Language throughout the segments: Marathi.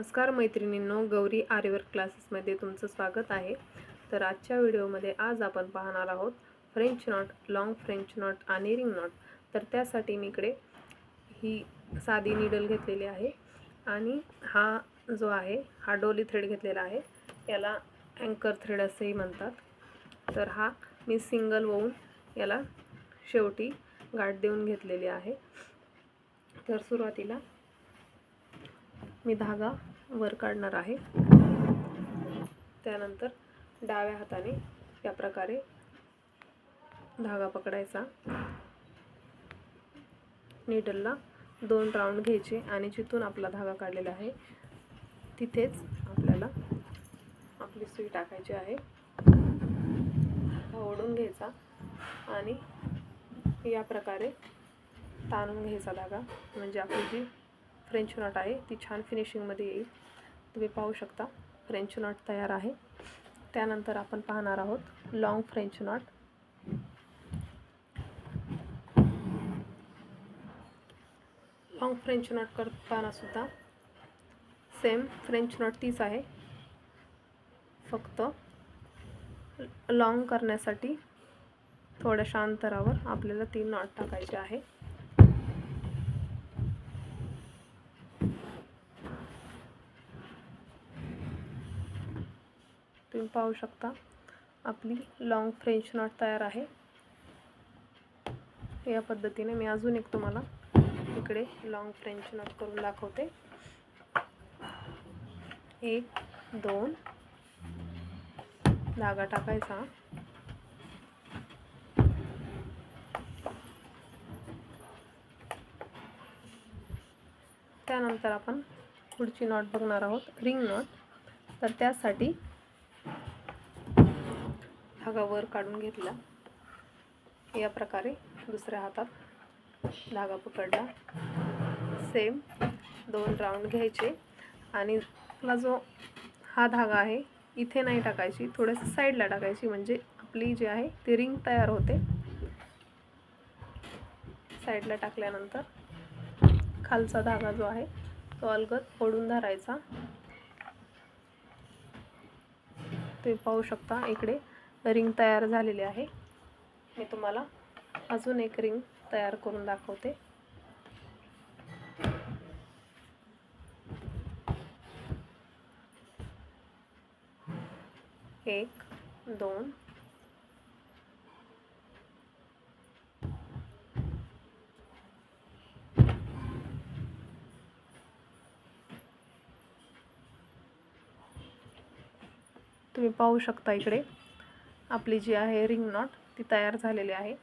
नमस्कार मैत्रिणींनो गौरी आर्यवर क्लासेसमध्ये तुमचं स्वागत आहे. तर आजच्या व्हिडिओमध्ये आज आपण पाहणार आहोत French knot long French knot आणि रिंग नॉट. तर त्यासाठी मी इकडे ही साधी निडल घेतलेली आहे आणि हा जो आहे हा डोली थ्रेड घेतलेला आहे याला अँकर थ्रेड असेही म्हणतात. तर हा मी सिंगल होऊन याला शेवटी गाठ देऊन घेतलेली आहे. तर सुरुवातीला मी धागा वर काढणार आहे. त्यानंतर डाव्या हाताने या प्रकारे धागा पकडायचा. निडलला दोन राऊंड घ्यायचे आणि जिथून आपला धागा काढलेला आहे तिथेच आपल्याला आपली सुई टाकायची आहे. ओढून घ्यायचा आणि या प्रकारे ताणून घ्यायचा धागा. म्हणजे आपली जी फ्रेंच नॉट आहे. ती छान फिनिशिंगमध्ये येईल. तुम्ही पाहू शकता. फ्रेंच नॉट तयार आहे. त्यानंतर आपण पाहणार आहोत long French knot long French knot करतानासुद्धा सेम फ्रेंच नॉट तीच आहे. फक्त लॉंग करण्यासाठी थोड्याशा अंतरावर आपल्याला तीन नॉट टाकायचे आहे. तुम्ही पाहू शकता. आपली लॉंग फ्रेंच नॉट तयार आहे. या पद्धतीने मी अजून एक तुम्हाला इकडे लॉंग फ्रेंच नॉट करून दाखवते. एक दोन. धागा टाकायचा. त्यानंतर आपण पुढची नॉट बघणार आहोत. रिंग नॉट तर त्यासाठी धागा वर काढून घेतला. या प्रकारे दुसऱ्या हातात धागा पकडला. सेम दोन राऊंड घ्यायचे. आणि आपला जो हा धागा आहे इथे नाही टाकायची थोडंसं साईडला टाकायची. म्हणजे आपली जी आहे ती रिंग तयार होते. साईडला टाकल्यानंतर खालचा धागा जो आहे तो अलगद ओढून धरायचा. ते पाहू शकता इकडे रिंग तयार झालेली आहे. मी तुम्हाला अजून एक रिंग तयार करून दाखवते. एक दोन. तुम्ही पाहू शकता इकडे. आपली जी आहे रिंग नॉट ती तयार झालेली आहे.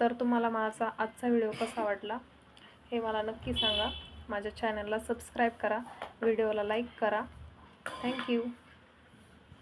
तर तुम्हाला माझा आजचा व्हिडिओ कसा वाटला हे मला नक्की सांगा. माझ्या चॅनलला सबस्क्राईब करा. व्हिडिओला लाईक करा. थँक्यू